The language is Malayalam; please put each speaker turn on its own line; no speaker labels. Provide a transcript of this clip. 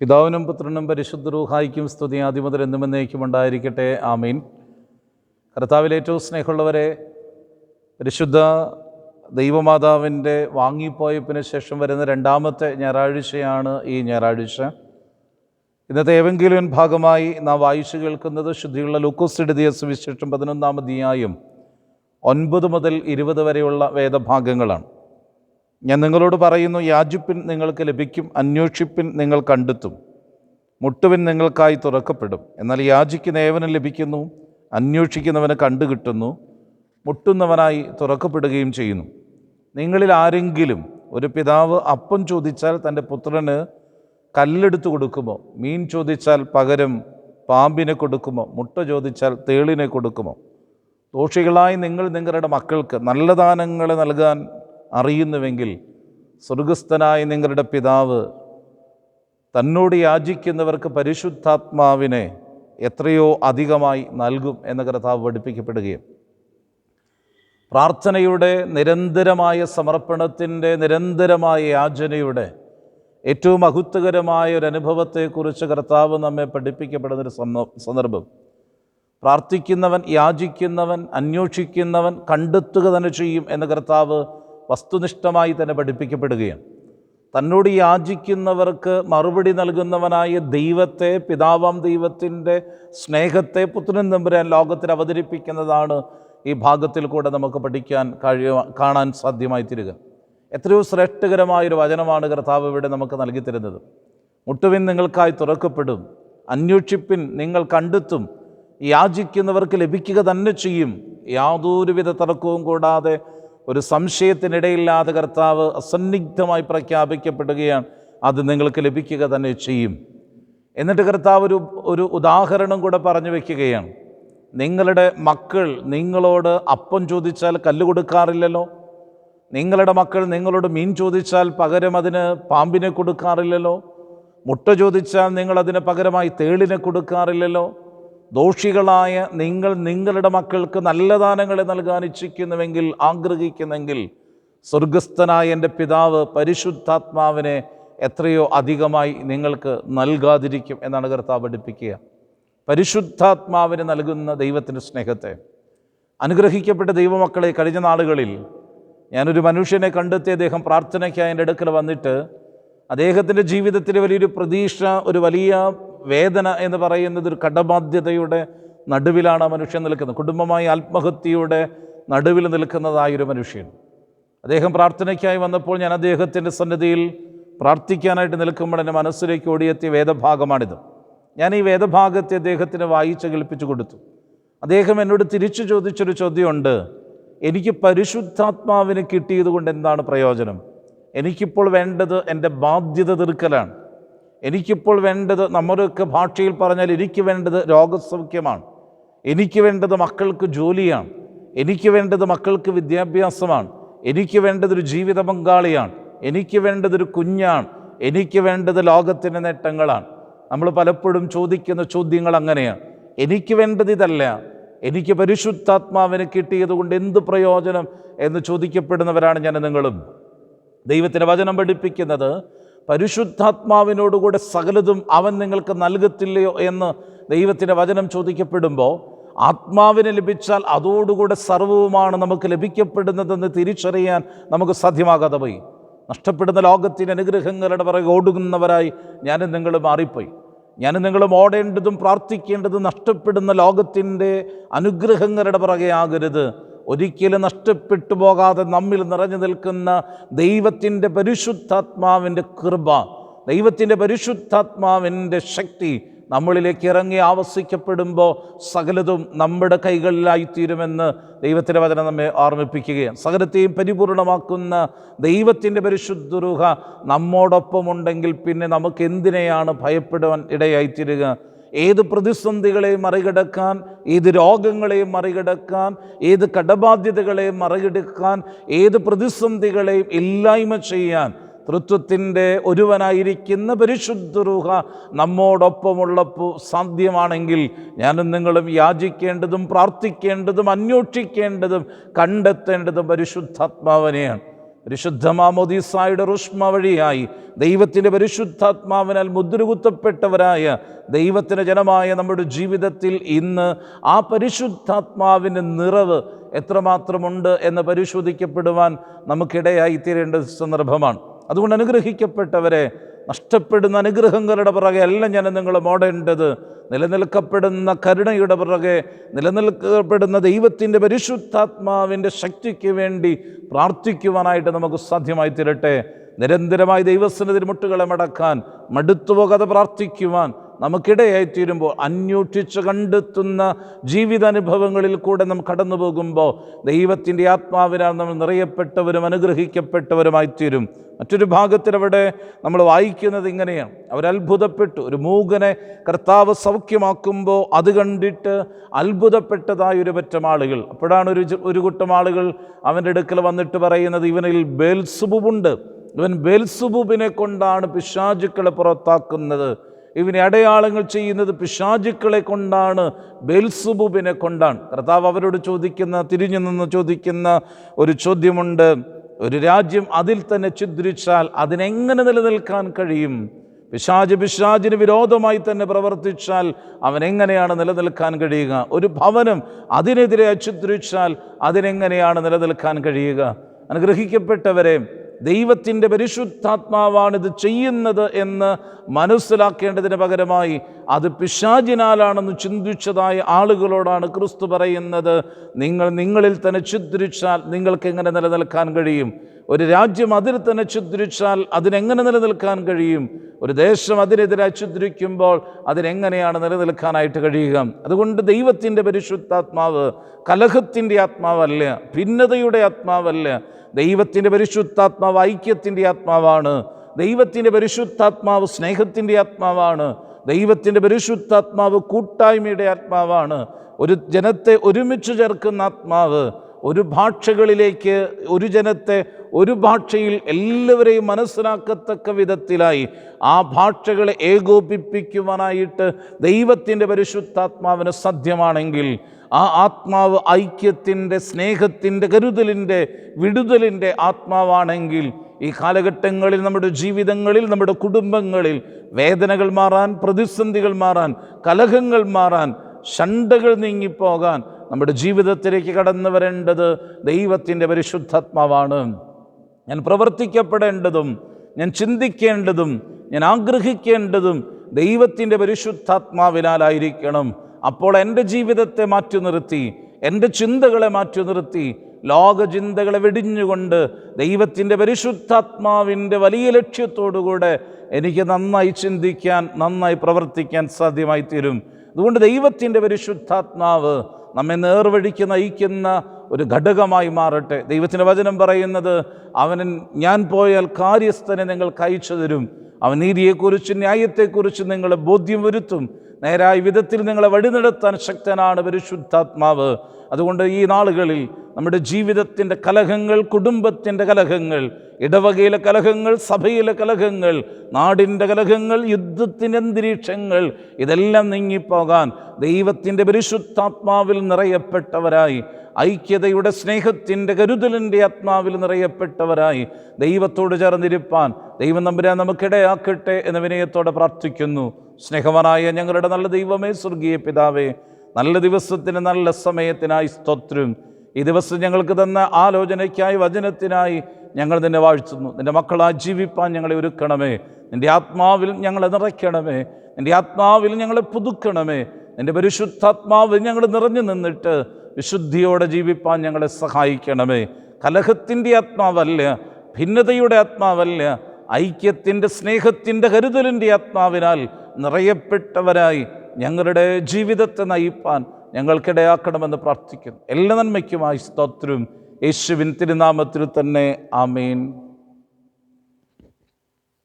പിതാവിനും പുത്രനും പരിശുദ്ധ റൂഹായിക്കും സ്തുതി. ആദിമുതൽ മുതൽ എന്നും എന്നേക്കും ഉണ്ടായിരിക്കട്ടെ. ആമീൻ. കർത്താവിൽ ഏറ്റവും സ്നേഹമുള്ളവരെ പരിശുദ്ധ ദൈവമാതാവിന്റെ വാങ്ങിപ്പോയപ്പിന് ശേഷം വരുന്ന രണ്ടാമത്തെ ഞായറാഴ്ചയാണ് ഈ ഞായറാഴ്ച. ഇന്നത്തെ ഏവെങ്കിലും ഭാഗമായി നാം വായിച്ചു കേൾക്കുന്നത് ശുദ്ധിയുള്ള ലൂക്കോസ് സുവിശേഷം പതിനൊന്നാം അധ്യായം ഒൻപത് മുതൽ ഇരുപത് വരെയുള്ള വേദഭാഗങ്ങളാണ്. ഞാൻ നിങ്ങളോട് പറയുന്നു യാചിപ്പിൻ നിങ്ങൾക്ക് ലഭിക്കും അന്വേഷിപ്പിൻ നിങ്ങൾ കണ്ടെത്തും മുട്ടുവിൻ നിങ്ങൾക്കായി തുറക്കപ്പെടും. എന്നാൽ യാചിക്കുന്ന ഏവനും ലഭിക്കുന്നു അന്വേഷിക്കുന്നവന് കണ്ടുകിട്ടുന്നു മുട്ടുന്നവനായി തുറക്കപ്പെടുകയും ചെയ്യുന്നു. നിങ്ങളിൽ ആരെങ്കിലും ഒരു പിതാവ് അപ്പം ചോദിച്ചാൽ തന്റെ പുത്രന് കല്ലെടുത്ത് കൊടുക്കുമോ? മീൻ ചോദിച്ചാൽ പകരം പാമ്പിനെ കൊടുക്കുമോ? മുട്ട ചോദിച്ചാൽ തേളിനെ കൊടുക്കുമോ? ദോഷികളായി നിങ്ങൾ നിങ്ങളുടെ മക്കൾക്ക് നല്ല ദാനങ്ങൾ നൽകാൻ അറിയുന്നുവെങ്കിൽ സ്വർഗസ്ഥനായ നിങ്ങളുടെ പിതാവ് തന്നോട് യാചിക്കുന്നവർക്ക് പരിശുദ്ധാത്മാവിനെ എത്രയോ അധികമായി നൽകും എന്ന കർത്താവ് പഠിപ്പിക്കപ്പെടുകയും പ്രാർത്ഥനയുടെ നിരന്തരമായ സമർപ്പണത്തിന്റെ നിരന്തരമായ യാചനയുടെ ഏറ്റവും മഹത്വകരമായ ഒരു അനുഭവത്തെക്കുറിച്ച് കർത്താവ് നമ്മെ പഠിപ്പിക്കപ്പെടുന്നൊരു സന്ദർഭം. പ്രാർത്ഥിക്കുന്നവൻ യാചിക്കുന്നവൻ അന്വേഷിക്കുന്നവൻ കണ്ടെത്തുക തന്നെ ചെയ്യും എന്ന കർത്താവ് വസ്തുനിഷ്ഠമായി തന്നെ പഠിപ്പിക്കപ്പെടുകയാണ്. തന്നോട് യാചിക്കുന്നവർക്ക് മറുപടി നൽകുന്നവനായ ദൈവത്തെ പിതാവാം ദൈവത്തിന്റെ സ്നേഹത്തെ പുത്രൻ തമ്പുരാൻ ലോകത്തിൽ അവതരിപ്പിക്കുന്നതാണ് ഈ ഭാഗത്തിൽ കൂടെ നമുക്ക് പഠിക്കാൻ കഴിയ കാണാൻ സാധ്യമായി തീരുക എത്രയോ ശ്രേഷ്ഠകരമായൊരു വചനമാണ് കർത്താവ് ഇവിടെ നമുക്ക് നൽകി തരുന്നത് മുട്ടുവിൻ നിങ്ങൾക്കായി തുറക്കപ്പെടും അന്വേഷിപ്പിൻ നിങ്ങൾ കണ്ടെത്തും യാചിക്കുന്നവർക്ക് ലഭിക്കുക തന്നെ ചെയ്യും. യാതൊരുവിധ തർക്കവും കൂടാതെ ഒരു സംശയത്തിനിടയില്ലാതെ കർത്താവ് അസന്നിഗ്ധമായി പ്രഖ്യാപിക്കപ്പെടുകയാണ്. അത് നിങ്ങൾക്ക് ലഭിക്കുക തന്നെ ചെയ്യും. എന്നിട്ട് കർത്താവ് ഒരു ഒരു ഉദാഹരണം കൂടെ പറഞ്ഞു വയ്ക്കുകയാണ് നിങ്ങളുടെ മക്കൾ നിങ്ങളോട് അപ്പം ചോദിച്ചാൽ കല്ല് കൊടുക്കാറില്ലല്ലോ. നിങ്ങളുടെ മക്കൾ നിങ്ങളോട് മീൻ ചോദിച്ചാൽ പകരം അതിന് പാമ്പിനെ കൊടുക്കാറില്ലല്ലോ. മുട്ട ചോദിച്ചാൽ നിങ്ങളതിന് പകരമായി തേളിനെ കൊടുക്കാറില്ലല്ലോ. ദോഷികളായ നിങ്ങൾ നിങ്ങളുടെ മക്കൾക്ക് നല്ല ദാനങ്ങളെ നൽകാൻ ഇച്ഛിക്കുന്നുവെങ്കിൽ ആഗ്രഹിക്കുന്നെങ്കിൽ സ്വർഗസ്ഥനായ എന്റെ പിതാവ് പരിശുദ്ധാത്മാവിനെ എത്രയോ അധികമായി നിങ്ങൾക്ക് നൽകാതിരിക്കും എന്നാണ് കർത്താവ് പഠിപ്പിക്കുക. പരിശുദ്ധാത്മാവിന് നൽകുന്ന ദൈവത്തിന്റെ സ്നേഹത്തെ. അനുഗ്രഹിക്കപ്പെട്ട ദൈവമക്കളെ കഴിഞ്ഞ നാളുകളിൽ ഞാനൊരു മനുഷ്യനെ കണ്ടെത്തി അദ്ദേഹം പ്രാർത്ഥനയ്ക്കായി എന്റെ അടുക്കൽ വന്നിട്ട് അദ്ദേഹത്തിന്റെ ജീവിതത്തിൽ വലിയൊരു പ്രതീക്ഷ ഒരു വലിയ വേദന എന്ന് പറയുന്നത് ഒരു കടബാധ്യതയുടെ നടുവിലാണ് മനുഷ്യൻ നിൽക്കുന്നത്. കുടുംബമായി ആത്മഹത്യയുടെ നടുവിൽ നിൽക്കുന്നതായൊരു മനുഷ്യൻ. അദ്ദേഹം പ്രാർത്ഥനയ്ക്കായി വന്നപ്പോൾ ഞാൻ അദ്ദേഹത്തിന്റെ സന്നിധിയിൽ പ്രാർത്ഥിക്കാനായിട്ട് നിൽക്കുമ്പോൾ എന്റെ മനസ്സിലേക്ക് ഓടിയെത്തിയ വേദഭാഗമാണിത്. ഞാൻ ഈ വേദഭാഗത്തെ അദ്ദേഹത്തിന് വായിച്ച് കേൾപ്പിച്ചു കൊടുത്തു. അദ്ദേഹം എന്നോട് തിരിച്ചു ചോദിച്ചൊരു ചോദ്യമുണ്ട്. എനിക്ക് പരിശുദ്ധാത്മാവിന് കിട്ടിയത് കൊണ്ട് എന്താണ് പ്രയോജനം? എനിക്കിപ്പോൾ വേണ്ടത് എന്റെ ബാധ്യത തീർക്കലാണ്. എനിക്കിപ്പോൾ വേണ്ടത് നമ്മുടെയൊക്കെ ഭാഷയിൽ പറഞ്ഞാൽ എനിക്ക് വേണ്ടത് രോഗസൗഖ്യമാണ്. എനിക്ക് വേണ്ടത് മക്കൾക്ക് ജോലിയാണ്. എനിക്ക് വേണ്ടത് മക്കൾക്ക് വിദ്യാഭ്യാസമാണ്. എനിക്ക് വേണ്ടതൊരു ജീവിത പങ്കാളിയാണ്. എനിക്ക് വേണ്ടതൊരു കുഞ്ഞാണ്. എനിക്ക് വേണ്ടത് ലോകത്തിന്റെ നേട്ടങ്ങളാണ്. നമ്മൾ പലപ്പോഴും ചോദിക്കുന്ന ചോദ്യങ്ങൾ അങ്ങനെയാണ്. എനിക്ക് വേണ്ടത് ഇതല്ല. എനിക്ക് പരിശുദ്ധാത്മാവിന് കിട്ടിയത് കൊണ്ട് എന്ത് പ്രയോജനം എന്ന് ചോദിക്കപ്പെടുന്നവരാണ് ഞാൻ നിങ്ങളും. ദൈവത്തിന്റെ വചനം പഠിപ്പിക്കുന്നത് പരിശുദ്ധാത്മാവിനോടുകൂടെ സകലതും അവൻ നിങ്ങൾക്ക് നൽകത്തില്ലയോ എന്ന് ദൈവത്തിന്റെ വചനം ചോദിക്കപ്പെടുമ്പോൾ ആത്മാവിനെ ലഭിച്ചാൽ അതോടുകൂടെ സർവവുമാണ് നമുക്ക് ലഭിക്കപ്പെടുന്നതെന്ന് തിരിച്ചറിയാൻ നമുക്ക് സാധ്യമാകാതെ പോയി. നഷ്ടപ്പെടുന്ന ലോകത്തിന്റെ അനുഗ്രഹങ്ങളുടെ പുറകെ ഓടുന്നവരായി ഞാനും നിങ്ങൾ മാറിപ്പോയി. ഞാനും നിങ്ങളും ഓടേണ്ടതും പ്രാർത്ഥിക്കേണ്ടതും നഷ്ടപ്പെടുന്ന ലോകത്തിന്റെ അനുഗ്രഹങ്ങളുടെ പിറകെ ആകരുത്. ഒരിക്കലും നഷ്ടപ്പെട്ടു പോകാതെ നമ്മിൽ നിറഞ്ഞു നിൽക്കുന്ന ദൈവത്തിന്റെ പരിശുദ്ധാത്മാവിന്റെ കൃപ ദൈവത്തിന്റെ പരിശുദ്ധാത്മാവിന്റെ ശക്തി നമ്മളിലേക്ക് ഇറങ്ങി ആവസിക്കപ്പെടുമ്പോൾ സകലതും നമ്മുടെ കൈകളിലായിത്തീരുമെന്ന് ദൈവത്തിന്റെ വചനം നമ്മെ ഓർമ്മിപ്പിക്കുകയാണ്. സകലത്തെയും പരിപൂർണമാക്കുന്ന ദൈവത്തിന്റെ പരിശുദ്ധ രൂഹ നമ്മോടൊപ്പമുണ്ടെങ്കിൽ പിന്നെ നമുക്ക് എന്തിനെയാണ് ഭയപ്പെടുവാൻ ഇടയായിത്തീരുക? ഏത് പ്രതിസന്ധികളെയും മറികടക്കാൻ ഏത് രോഗങ്ങളെയും മറികടക്കാൻ ഏത് കടബാധ്യതകളെയും മറികടക്കാൻ ഏത് പ്രതിസന്ധികളെയും ഇല്ലായ്മ ചെയ്യാൻ തൃത്വത്തിന്റെ ഒരുവനായിരിക്കുന്ന പരിശുദ്ധ രൂഹ നമ്മോടൊപ്പമുള്ളപ്പോൾ സാധ്യമാണെങ്കിൽ ഞാനും നിങ്ങളും യാചിക്കേണ്ടതും പ്രാർത്ഥിക്കേണ്ടതും അന്വേഷിക്കേണ്ടതും കണ്ടെത്തേണ്ടതും പരിശുദ്ധാത്മാവിനെയാണ്. പരിശുദ്ധ മാമോദീസായുടെ റുഷ്മ വഴിയായി ദൈവത്തിന്റെ പരിശുദ്ധാത്മാവിനാൽ മുദ്രകുത്തപ്പെട്ടവരായ ദൈവത്തിന്റെ ജനമായ നമ്മുടെ ജീവിതത്തിൽ ഇന്ന് ആ പരിശുദ്ധാത്മാവിന്റെ നിറവ് എത്രമാത്രമുണ്ട് എന്ന് പരിശോധിക്കപ്പെടുവാൻ നമുക്കിടയായി തീരേണ്ട സന്ദർഭമാണ്. അതുകൊണ്ട് അനുഗ്രഹിക്കപ്പെട്ടവരെ നഷ്ടപ്പെടുന്ന അനുഗ്രഹങ്ങളുടെ പുറകെ അല്ല ഞാൻ നിങ്ങൾ മോടേണ്ടത്. നിലനിൽക്കപ്പെടുന്ന കരുണയുടെ പുറകെ നിലനിൽക്കപ്പെടുന്ന ദൈവത്തിന്റെ പരിശുദ്ധാത്മാവിന്റെ ശക്തിക്ക് വേണ്ടി പ്രാർത്ഥിക്കുവാനായിട്ട് നമുക്ക് സാധ്യമായി തീരട്ടെ. നിരന്തരമായി ദൈവസ്ഥനത്തിന് മുട്ടുകളെ മടക്കാൻ മടുത്തുപോകാതെ പ്രാർത്ഥിക്കുവാൻ നമുക്കിടയായി തീരുമ്പോൾ അന്വേഷിച്ച് കണ്ടെത്തുന്ന ജീവിതാനുഭവങ്ങളിൽ കൂടെ നാം കടന്നു പോകുമ്പോൾ ദൈവത്തിന്റെ ആത്മാവിനാൽ നമ്മൾ നിറയപ്പെട്ടവരും അനുഗ്രഹിക്കപ്പെട്ടവരുമായി തീരും മറ്റൊരു ഭാഗത്തിലവിടെ നമ്മൾ വായിക്കുന്നത് ഇങ്ങനെയാണ്. അവരത്ഭുതപ്പെട്ടു. ഒരു മൂകനെ കർത്താവ് സൗഖ്യമാക്കുമ്പോൾ അത് കണ്ടിട്ട് അത്ഭുതപ്പെട്ടതായ ഒരു പറ്റം ആളുകൾ. അപ്പോഴാണ് ഒരു ഒരു കൂട്ടം ആളുകൾ അവന്റെ അടുക്കൽ വന്നിട്ട് പറയുന്നത് ഇവനിൽ ബേൽസുബുണ്ട് ഇവൻ ബേൽസുബുബിനെ കൊണ്ടാണ് പിശാചുക്കളെ പുറത്താക്കുന്നത്. ഇവനെ അടയാളങ്ങൾ ചെയ്യുന്നത് പിശാചുക്കളെ കൊണ്ടാണ് ബെൽസുബുബിനെ കൊണ്ടാണ്. കർത്താവ് അവരോട് ചോദിക്കുന്ന തിരിഞ്ഞു നിന്ന് ചോദിക്കുന്ന ഒരു ചോദ്യമുണ്ട്. ഒരു രാജ്യം അതിൽ തന്നെ ഛിദ്രിച്ചാൽ അതിനെങ്ങനെ നിലനിൽക്കാൻ കഴിയും? പിശാജ് പിശാജിന് വിരോധമായി തന്നെ പ്രവർത്തിച്ചാൽ അവൻ എങ്ങനെയാണ് നിലനിൽക്കാൻ കഴിയുക? ഒരു ഭവനം അതിനെതിരെ അച്ഛുദ്രിച്ചാൽ അതിനെങ്ങനെയാണ് നിലനിൽക്കാൻ കഴിയുക? അനുഗ്രഹിക്കപ്പെട്ടവരെ ദൈവത്തിന്റെ പരിശുദ്ധാത്മാവാണ് ഇത് ചെയ്യുന്നത് എന്ന് മനസ്സിലാക്കേണ്ടതിന് പകരമായി അത് പിശാചിനാലാണെന്ന് ചിന്തിച്ചതായ ആളുകളോടാണ് ക്രിസ്തു പറയുന്നത്. നിങ്ങൾ നിങ്ങളിൽ തന്നെ ചിന്തിച്ചാൽ നിങ്ങൾക്ക് എങ്ങനെ നിലനിൽക്കാൻ കഴിയും? ഒരു രാജ്യം അതിൽ തന്നെ ഛുദ്രിച്ചാൽ അതിനെങ്ങനെ നിലനിൽക്കാൻ കഴിയും? ഒരു ദേശം അതിനെതിരെ ഛുദ്രിക്കുമ്പോൾ അതിനെങ്ങനെയാണ് നിലനിൽക്കാനായിട്ട് കഴിയുക? അതുകൊണ്ട് ദൈവത്തിന്റെ പരിശുദ്ധാത്മാവ് കലഹത്തിന്റെ ആത്മാവല്ല ഭിന്നതയുടെ ആത്മാവല്ല. ദൈവത്തിന്റെ പരിശുദ്ധാത്മാവ് ഐക്യത്തിന്റെ ആത്മാവാണ്. ദൈവത്തിന്റെ പരിശുദ്ധാത്മാവ് സ്നേഹത്തിന്റെ ആത്മാവാണ്. ദൈവത്തിന്റെ പരിശുദ്ധാത്മാവ് കൂട്ടായ്മയുടെ ആത്മാവാണ്. ഒരു ജനത്തെ ഒരുമിച്ച് ചേർക്കുന്ന ആത്മാവ് ഒരു ഭാഷകളിലേക്ക് ഒരു ജനത്തെ ഒരു ഭാഷയിൽ എല്ലാവരെയും മനസ്സിലാക്കത്തക്ക വിധത്തിലായി ആ ഭാഷകളെ ഏകോപിപ്പിക്കുവാനായിട്ട് ദൈവത്തിന്റെ പരിശുദ്ധാത്മാവിന് സാധ്യമാണെങ്കിൽ ആ ആത്മാവ് ഐക്യത്തിന്റെ സ്നേഹത്തിന്റെ കരുതലിന്റെ വിടുതലിന്റെ ആത്മാവാണെങ്കിൽ ഈ കാലഘട്ടങ്ങളിൽ നമ്മുടെ ജീവിതങ്ങളിൽ നമ്മുടെ കുടുംബങ്ങളിൽ വേദനകൾ മാറാൻ പ്രതിസന്ധികൾ മാറാൻ കലഹങ്ങൾ മാറാൻ ഷണ്ടകൾ നീങ്ങിപ്പോകാൻ നമ്മുടെ ജീവിതത്തിലേക്ക് കടന്നു വരേണ്ടത് ദൈവത്തിന്റെ പരിശുദ്ധാത്മാവാണ്. ഞാൻ പ്രവർത്തിക്കപ്പെടേണ്ടതും ഞാൻ ചിന്തിക്കേണ്ടതും ഞാൻ ആഗ്രഹിക്കേണ്ടതും ദൈവത്തിന്റെ പരിശുദ്ധാത്മാവിനാലായിരിക്കണം. അപ്പോൾ എന്റെ ജീവിതത്തെ മാറ്റി നിർത്തി എന്റെ ചിന്തകളെ മാറ്റി നിർത്തി ലോക ചിന്തകളെ വെടിഞ്ഞുകൊണ്ട് ദൈവത്തിന്റെ പരിശുദ്ധാത്മാവിന്റെ വലിയ ലക്ഷ്യത്തോടുകൂടെ എനിക്ക് നന്നായി ചിന്തിക്കാൻ നന്നായി പ്രവർത്തിക്കാൻ സാധ്യമായി തീരും അതുകൊണ്ട് ദൈവത്തിന്റെ പരിശുദ്ധാത്മാവ് നമ്മെ നേർവഴിക്ക് നയിക്കുന്ന ഒരു ഘടകമായി മാറട്ടെ. ദൈവത്തിന്റെ വചനം പറയുന്നത് അവൻ ഞാൻ പോയാൽ കാര്യസ്ഥനെ നിങ്ങൾ അയച്ചു തരും അവൻ നീതിയെക്കുറിച്ചും ന്യായത്തെക്കുറിച്ചും നിങ്ങളെ ബോധ്യം വരുത്തും. നേരായ വിധത്തിൽ നിങ്ങളെ വഴി നടത്താൻ ശക്തനാണ് പരിശുദ്ധാത്മാവ്. അതുകൊണ്ട് ഈ നാളുകളിൽ നമ്മുടെ ജീവിതത്തിന്റെ കലഹങ്ങൾ കുടുംബത്തിന്റെ കലഹങ്ങൾ ഇടവകയിലെ കലഹങ്ങൾ സഭയിലെ കലഹങ്ങൾ നാടിന്റെ കലഹങ്ങൾ യുദ്ധത്തിന്റെ അന്തരീക്ഷങ്ങൾ ഇതെല്ലാം നീങ്ങിപ്പോകാൻ ദൈവത്തിന്റെ പരിശുദ്ധാത്മാവിൽ നിറയപ്പെട്ടവരായി ഐക്യതയുടെ സ്നേഹത്തിന്റെ കരുതലിന്റെ ആത്മാവിൽ നിറയപ്പെട്ടവരായി ദൈവത്തോട് ചേർന്നിരിപ്പാൻ ദൈവം നമ്പുരാൻ നമുക്കിടയാക്കട്ടെ എന്ന വിനയത്തോടെ പ്രാർത്ഥിക്കുന്നു. സ്നേഹവാനായ ഞങ്ങളുടെ നല്ല ദൈവമേ സ്വർഗീയ പിതാവേ നല്ല ദിവസത്തിന് നല്ല സമയത്തിനായി സ്തോത്രം. ഈ ദിവസം ഞങ്ങൾക്ക് തന്ന ആലോചനയ്ക്കായി വചനത്തിനായി ഞങ്ങൾ നിന്നെ വാഴ്ത്തുന്നു. നിന്റെ മക്കളാ ജീവിപ്പാൻ ഞങ്ങളെ ഒരുക്കണമേ. നിന്റെ ആത്മാവിൽ ഞങ്ങളെ നിറയ്ക്കണമേ. നിന്റെ ആത്മാവിൽ ഞങ്ങളെ പുതുക്കണമേ. നിന്റെ പരിശുദ്ധാത്മാവ് ഞങ്ങൾ നിറഞ്ഞു നിന്നിട്ട് വിശുദ്ധിയോടെ ജീവിപ്പാൻ ഞങ്ങളെ സഹായിക്കണമേ. കലഹത്തിന്റെ ആത്മാവല്ല ഭിന്നതയുടെ ആത്മാവല്ല ഐക്യത്തിന്റെ സ്നേഹത്തിന്റെ കരുതലിന്റെ ആത്മാവിനാൽ നിറയപ്പെട്ടവരായി ഞങ്ങളുടെ ജീവിതത്തെ നയിപ്പാൻ ഞങ്ങൾക്കിടയാക്കണമെന്ന് പ്രാർത്ഥിക്കുന്നു. എല്ലാ നന്മയ്ക്കുമായി സ്തോത്രം. യേശുവിൻ തിരുനാമത്തിൽ തന്നെ ആമേൻ.